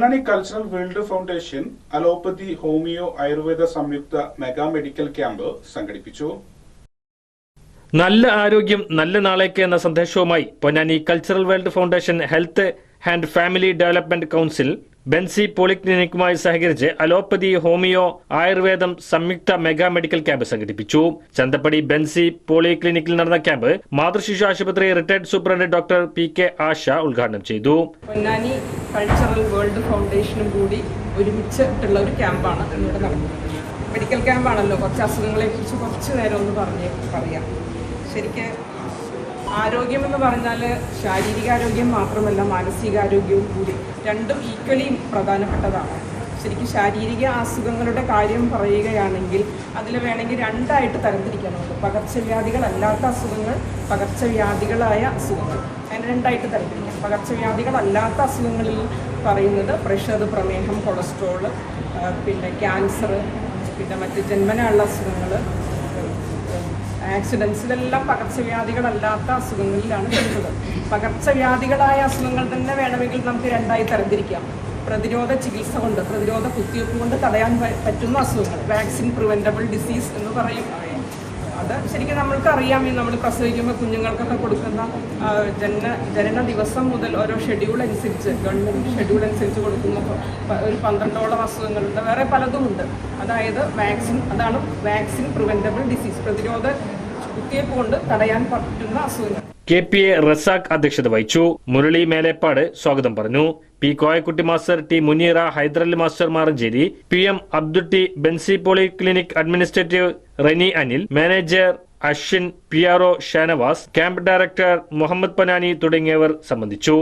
Ponnani cultural world foundation allopathy homeo Ayurveda സംയുക്ത mega medical camp സംഘടിപ്പിച്ചു. നല്ല ആരോഗ്യം നല്ല നാളേക്ക് എന്ന സന്ദേശവുമായി Ponnani cultural world foundation health and family development council Benzy പോളിക്ലിനിക്കുമായി സഹകരിച്ച് അലോപ്പതി ഹോമിയോ ആയുർവേദം സംയുക്ത മെഗാ മെഡിക്കൽ ക്യാമ്പ് സംഘടിപ്പിച്ചു. ചന്തപ്പടി ബെൻസി പോളിക്ലിനിക്കിൽ നടന്ന ക്യാമ്പ് മാതൃശിശു ആശുപത്രി retired superintendent doctor P K Asha ഉദ്ഘാടനം ചെയ്തു. പൊന്നാനി കൾച്ചറൽ വേൾഡ് ഫൗണ്ടേഷനും കൂടി ഒരുമിച്ചിട്ടുള്ള ഒരു ക്യാമ്പാണ് ഇവിടെ നടക്കുന്നത്. മെഡിക്കൽ ക്യാമ്പാണല്ലോ കുറച്ച് അസുഖങ്ങളെ കുറിച്ച് കുറച്ച് നേരം ഒന്ന് പറഞ്ഞ് പറയാം. ശരിക്ക് ആരോഗ്യം എന്ന് പറഞ്ഞാൽ ശാരീരികാരോഗ്യം മാത്രമല്ല മാനസികാരോഗ്യവും കൂടി രണ്ടും ഈക്വലി പ്രധാനപ്പെട്ടതാണ്. ശരിക്കും ശാരീരിക അസുഖങ്ങളുടെ കാര്യം പറയുകയാണെങ്കിൽ അതിൽ വേണമെങ്കിൽ രണ്ടായിട്ട് തരംതിരിക്കാനുണ്ട്. പകർച്ചവ്യാധികളല്ലാത്ത അസുഖങ്ങൾ പകർച്ചവ്യാധികളായ അസുഖങ്ങൾ. അങ്ങനെ രണ്ടായിട്ട് തരംതിരിക്കാം. പകർച്ചവ്യാധികളല്ലാത്ത അസുഖങ്ങളിൽ പറയുന്നത് പ്രഷർ പ്രമേഹം കൊളസ്ട്രോൾ പിന്നെ ക്യാൻസർ പിന്നെ മറ്റ് ജന്മനയുള്ള അസുഖങ്ങൾ ആക്സിഡൻസിലെല്ലാം പകർച്ചവ്യാധികളല്ലാത്ത അസുഖങ്ങളിലാണ് വരുന്നത്. പകർച്ചവ്യാധികളായ അസുഖങ്ങൾ തന്നെ വേണമെങ്കിൽ നമുക്ക് രണ്ടായി തരംതിരിക്കാം. പ്രതിരോധ ചികിത്സ കൊണ്ട് പ്രതിരോധ കുത്തിവയ്പ്പ് കൊണ്ട് തടയാൻ പറ്റുന്ന അസുഖങ്ങൾ. വാക്സിൻ പ്രിവെന്റബിൾ ഡിസീസ് എന്ന് പറയും. അത് ശരിക്കും നമ്മൾക്ക് അറിയാം നമ്മൾ പ്രസവിക്കുമ്പോൾ കുഞ്ഞുങ്ങൾക്കൊക്കെ കൊടുക്കുന്ന ജന ജനന ജനന ദിവസം മുതൽ ഓരോ ഷെഡ്യൂൾ അനുസരിച്ച് ഗവൺമെന്റ് ഷെഡ്യൂൾ അനുസരിച്ച് കൊടുക്കുന്ന ഒരു പന്ത്രണ്ടോളം അസുഖങ്ങളുണ്ട്. വേറെ പലതുമുണ്ട് അതായത് വാക്സിൻ അതാണ് വാക്സിൻ പ്രിവെന്റബിൾ ഡിസീസ് പ്രതിരോധ കുത്തിവയ്പ്പ് കൊണ്ട് തടയാൻ പറ്റുന്ന അസുഖങ്ങൾ. കെ പി എ റസാഖ് അധ്യക്ഷത വഹിച്ചു. മുരളി മേലേപ്പാട് സ്വാഗതം പറഞ്ഞു. P Koyakutty master T Muneera Hydarali master Maranchery P M Abdutty Benzy polyclinic administrative Reni Anil manager Ashwin P R Shanavas camp director Muhammad Panani തുടങ്ങിയവർ സംബന്ധിച്ചു.